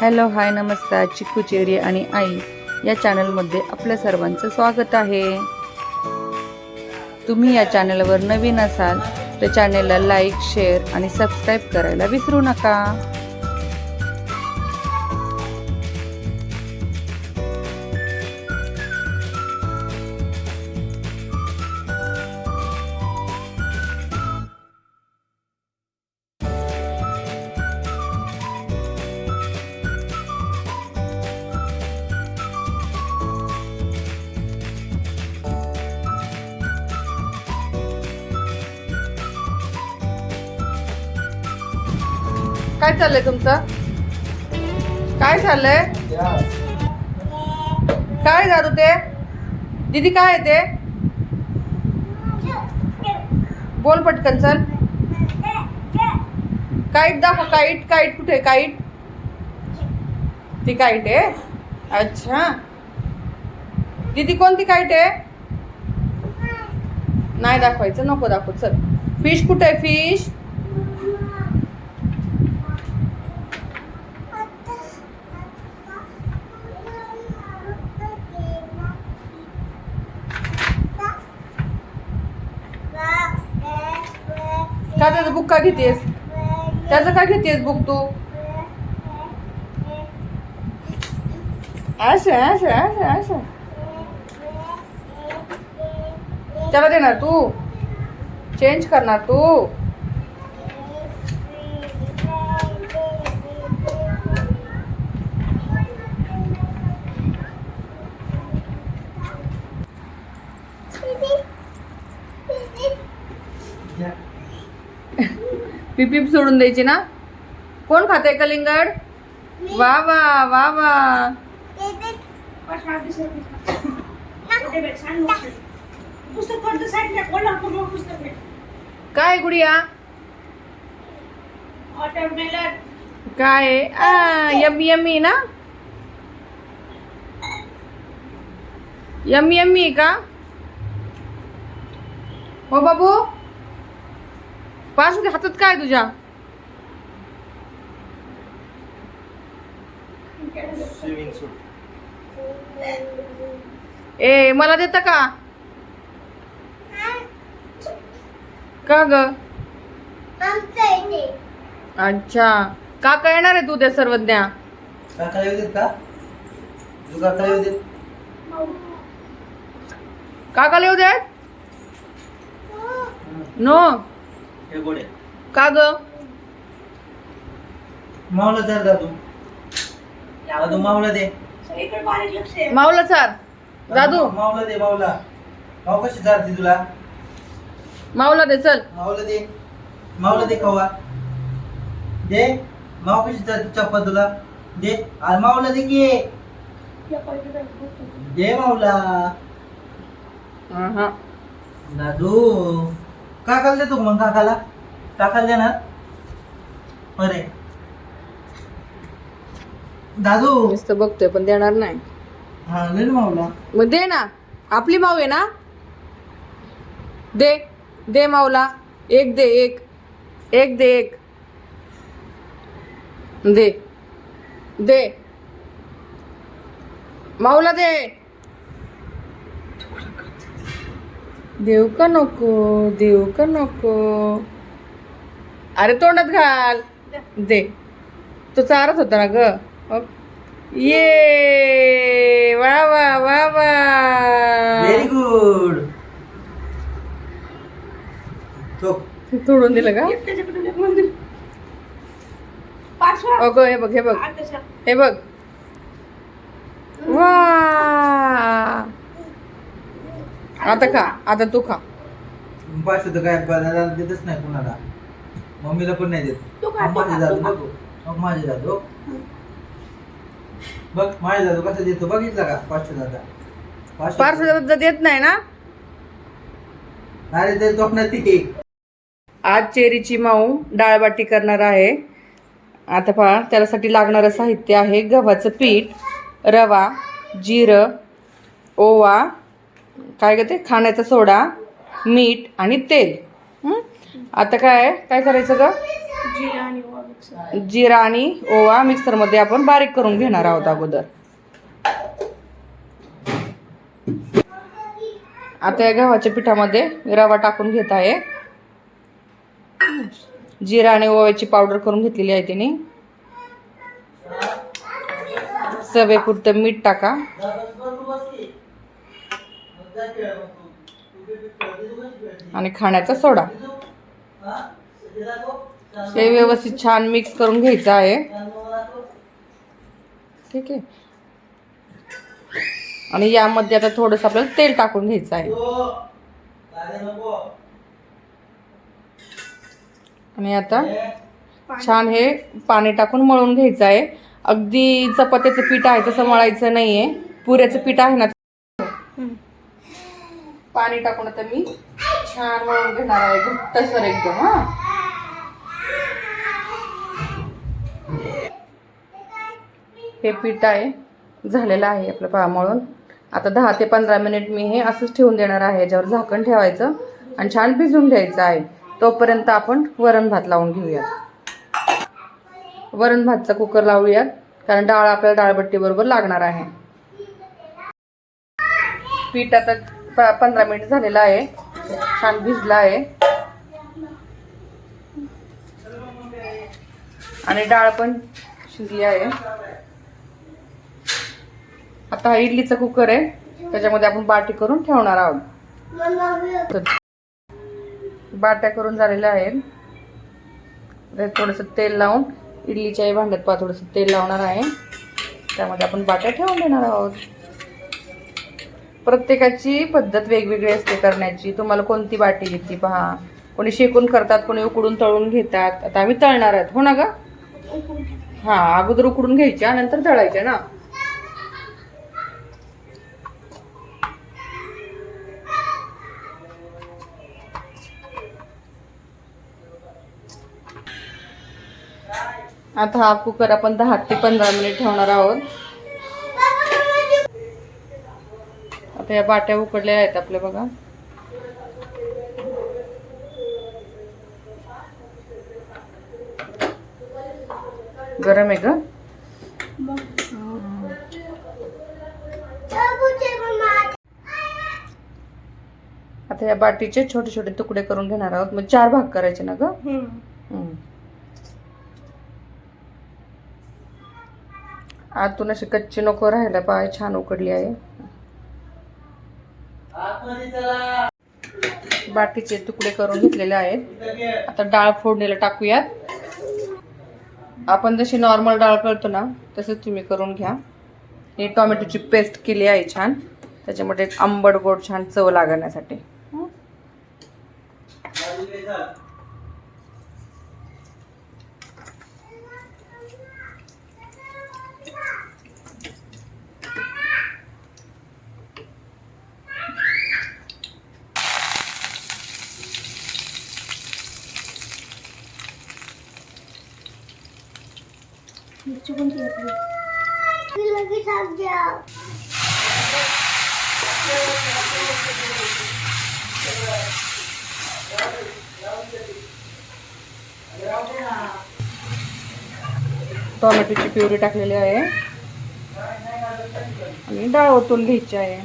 Hello hi नमस्कार चिक्कू cherry आणि आई या चॅनलमध्ये आपल्या सर्वांचं स्वागत आहे. तुम्ही या चॅनलवर नवीन असाल तर चॅनलला लाईक शेअर आणि सबस्क्राईब करायला विसरू नका. काय चाललंय तुमचं? काय चाललंय? काय जादू ते? दीदी काय आहे ते? बोल पटकन चल. काईट दाखव काईट काईट कुठे आहे? काईट ती काईट आहे? अच्छा. दीदी कोणती काईट आहे? नाही दाखवायचं नको दाखव चल. फिश कुठे आहे फिश का त्याचं बुक का घेतेस? त्याचं का घेतेस बुक तू? असं असं असं असं त्याला देणार तू? चेंज करणार तू? पिपीप सोडून द्यायची ना? कोण खाते कलिंगड? वा वा वा वा. काय गुडिया? काय यम्मी यम्मी ना? यम्मी यम्मी का? हो बाबू? पाच हातात काय तुझ्या? स्विमिंग सूट ए मला देता का? का ग? अच्छा. काका येणार आहे तू त्या सर्वज्ञा. काका येऊ देत का? तू काका येऊ देत. काकाला येऊ दे नो. हे गोडे. का ग? मावला चार दादू. दादू मावला दे. माऊला चार. दादू. मावला दे मावला. माव कशी चालते तुला? माऊला दे चल. मावला दे. मावला दे कवा. दे. माव कशी चालते चप्पा तुला? दे. अरे मावला दे की. दे मावला. हा. दादू. काकाला देतो मग काकाला? काकाला देणार? अरे. दादू. नुसतं बघतोय पण देणार नाही. हा मग दे ना. आपली माऊ आहे ना? दे. दे माऊला. एक दे एक. एक दे एक. दे. दे. माऊला दे. देऊ का नको देऊ का नको. अरे तोंडात घाल. दे. तो चारत होता ना ग. ये वा वा वा वा. व्हेरी गुड तो तोडून दिलं का? अगं हे बघ हे बघ. हे बघ. वा. आता खा आता तू खा. पाचशे तर काय देतच नाही कुणाला. मम्मीला पण नाही देत. मग माझे जातो बघ मग माझे जातो. बघ माझे जातो. कसं देतो? बघितलं का? पाचशे दादा पाचशे पार्सल देत नाही ना? अरे ते झोपणार ती. आज चेरीची माऊ डाळबाटी करणार आहे. आता पहा त्यासाठी लागणारं साहित्य आहे गव्हाचं पीठ रवा जिरं ओवा काय ग ते? खाण्याचा सोडा मीठ आणि तेल? आता काय काय करायचं ग? जिरा आणि ओवा मिक्सरमध्ये आपण बारीक करून घेणार आहोत अगोदर. आता या गव्हाच्या पिठामध्ये रवा टाकून घेत आहे. जिरा आणि ओव्याची पावडर करून घेतलेली आहे तिने. चवेपुरतं मीठ टाका. आणि खाण्याचा सोडा. हे व्यवस्थित छान मिक्स करून घ्यायचं आहे. ठीक आहे. आणि यामध्ये आता थोडंसं आपल्याला तेल टाकून घ्यायचं आहे. आणि आता छान हे पाणी टाकून मळून घ्यायचं आहे. अगदी चपात्याचं पीठ आहे तसं मळायचं नाही आहे पुऱ्याचं पीठ आहे ना पाणी टाकून आता मी छान मळून घेणार आहे घट्टसर एकदम हा. हे पीठ आहे झालेलं आहे आपलं पहा मळून. आता दहा ते पंधरा मिनिट मी हे असंच ठेवून देणार आहे याच्यावर झाकण ठेवायचं आणि छान भिजून घ्यायचं आहे. तोपर्यंत आपण वरण भात लावून घेऊयात. वरण भातचा कुकर लावूयात कारण डाळ आपल्याला डाळबट्टीबरोबर लागणार आहे. पीठ आता प- पंधरा मिनिट झालेला आहे. छान भिजलं आहे. आणि डाळ पण शिजली आहे. आता हा इडलीचा कुकर आहे. त्याच्यामध्ये आपण बाटी करून ठेवणार आहोत. बाट्या करून झालेल्या आहेत. थोडंसं तेल लावून इडलीच्याही भांड्यात पा थोडंसं तेल लावणार आहे. त्यामध्ये आपण बाट्या ठेवून देणार आहोत. प्रत्येकाची पद्धत वेगवेगळी असते करण्याची. तुम्हाला कोणती बाटी येते पहा. कोणी शेकून करतात कोणी उकडून तळून घेतात. आता आम्ही तळणार आहेत. हो ना ग? हा अगोदर उकडून घ्यायच्या नंतर तळायच्या ना? आता हा कुकर आपण दहा ते पंधरा मिनिट ठेवणार आहोत. आता या बाट्या उकडलेल्या आहेत आपल्या बघा. गरम आहे ग. आता या बाटीचे छोटे छोटे तुकडे करून घेणार आहोत. मग चार भाग करायचे ना ग. आतून अशी कच्ची नको राहायला पाय छान उकडली आहे. बाटीचे तुकडे करून घेतलेले आहेत. आता डाळ फोडणीला टाकूयात. आपण जशी नॉर्मल डाळ करतो ना तसंच तुम्ही करून घ्या. ही टोमॅटोची पेस्ट केली आहे छान. त्याच्यामध्ये आंबट गोड छान चव लागण्यासाठी. घातली टोमॅटोची प्युरी टाकलेली आहे. आणि डाळ ओतून घ्यायची आहे.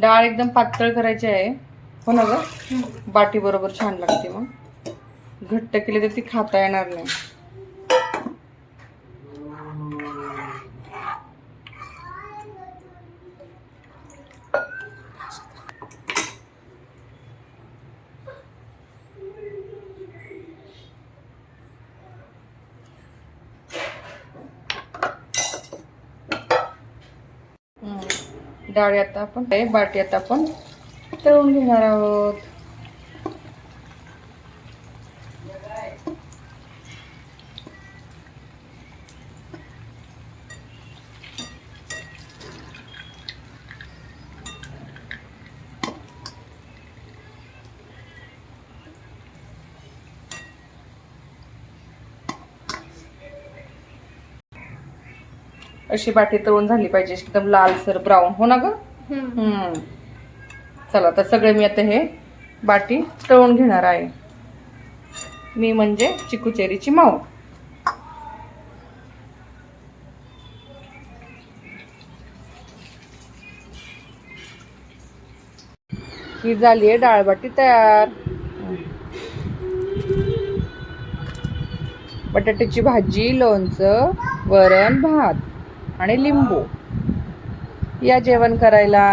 डाळ एकदम पातळ करायची आहे. हो ना ग? बाटी बरोबर छान लागते मग. घट्ट केली तर ती खाता येणार नाही हम्म. डाळी आता आपण बाटी आता आपण तळून घेणार आहोत. अशी बाटी तळून झाली पाहिजे एकदम लालसर ब्राऊन हो ना ग? हम्म. चला तर सगळे मी आता हे बाटी तळून घेणार आहे. मी म्हणजे चिकू चेरीची माऊ. ही झाली आहे डाळबाटी तयार. बटाट्याची भाजी लोणचं वरण भात. आणि लिंबू. या जेवण करायला